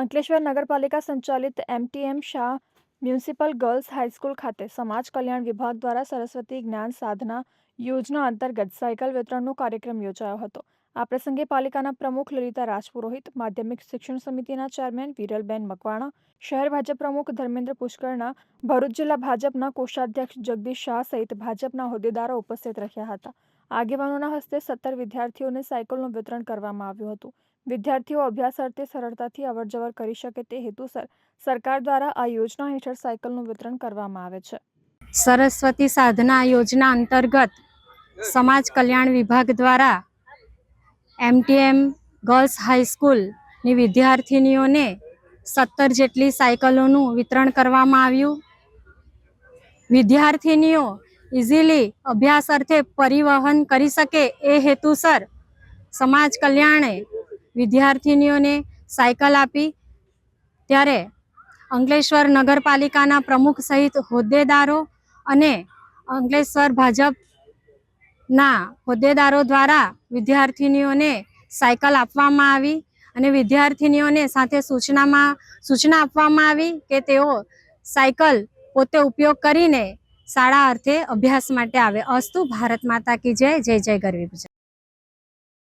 અંકલેશ્વર નગરપાલિકા સંચાલિત MTM Shah municipal girls high school ખાતે સમાજ કલ્યાણ વિભાગ દ્વારા સરસ્વતી જ્ઞાન સાધના યોજના અંતર્ગત સાયકલ વિતરણનો કાર્યક્રમ યોજાયો હતો. આ પ્રસંગે પાલિકાના પ્રમુખ લલિતા રાજપુરોહિત, માધ્યમિક શિક્ષણ સમિતિના ચેરમેન વિરલબેન મકવાણા, શહેર ભાજપ પ્રમુખ ધર્મેન્દ્ર પુષ્કરના, ભરૂચ જિલ્લા ભાજપના કોષાધ્યક્ષ જગદીશ શાહ સહિત ભાજપના હોદ્દેદારો ઉપસ્થિત રહ્યા હતા. આગેવાનોના હસ્તે સત્તર વિદ્યાર્થીઓને સાયકલનું વિતરણ કરવામાં આવ્યું હતું. વિદ્યાર્થીઓ અભ્યાસ અર્થે સરળતાથી અવરજવર કરી શકે તે હેતુસર સરકાર દ્વારા આ યોજના હેઠળ સાયકલનું વિતરણ કરવામાં આવે છે. સરસ્વતી સાધના યોજના અંતર્ગત સમાજ કલ્યાણ વિભાગ દ્વારા એમટીએમ ગર્લ્સ હાઈસ્કૂલની વિદ્યાર્થિનીઓને સત્તર જેટલી સાયકલોનું વિતરણ કરવામાં આવ્યું. વિદ્યાર્થિનીઓ ઇઝીલી અભ્યાસ અર્થે પરિવહન કરી શકે એ હેતુસર. સમાજ કલ્યાણે વિદ્યાર્થિનીઓને સાયકલ આપી ત્યારે અંકલેશ્વર નગરપાલિકાના પ્રમુખ સહિત હોદ્દેદારો અને અંકલેશ્વર ભાજપના હોદ્દેદારો દ્વારા વિદ્યાર્થિનીઓને સાયકલ આપવામાં આવી અને વિદ્યાર્થિનીઓને સાથે સૂચનામાં સૂચના આપવામાં આવી કે તેઓ સાયકલ પોતે ઉપયોગ કરીને શાળા અર્થે અભ્યાસ માટે આવે. અસ્તુ ભારત માતા કી જય જય જય ગરવી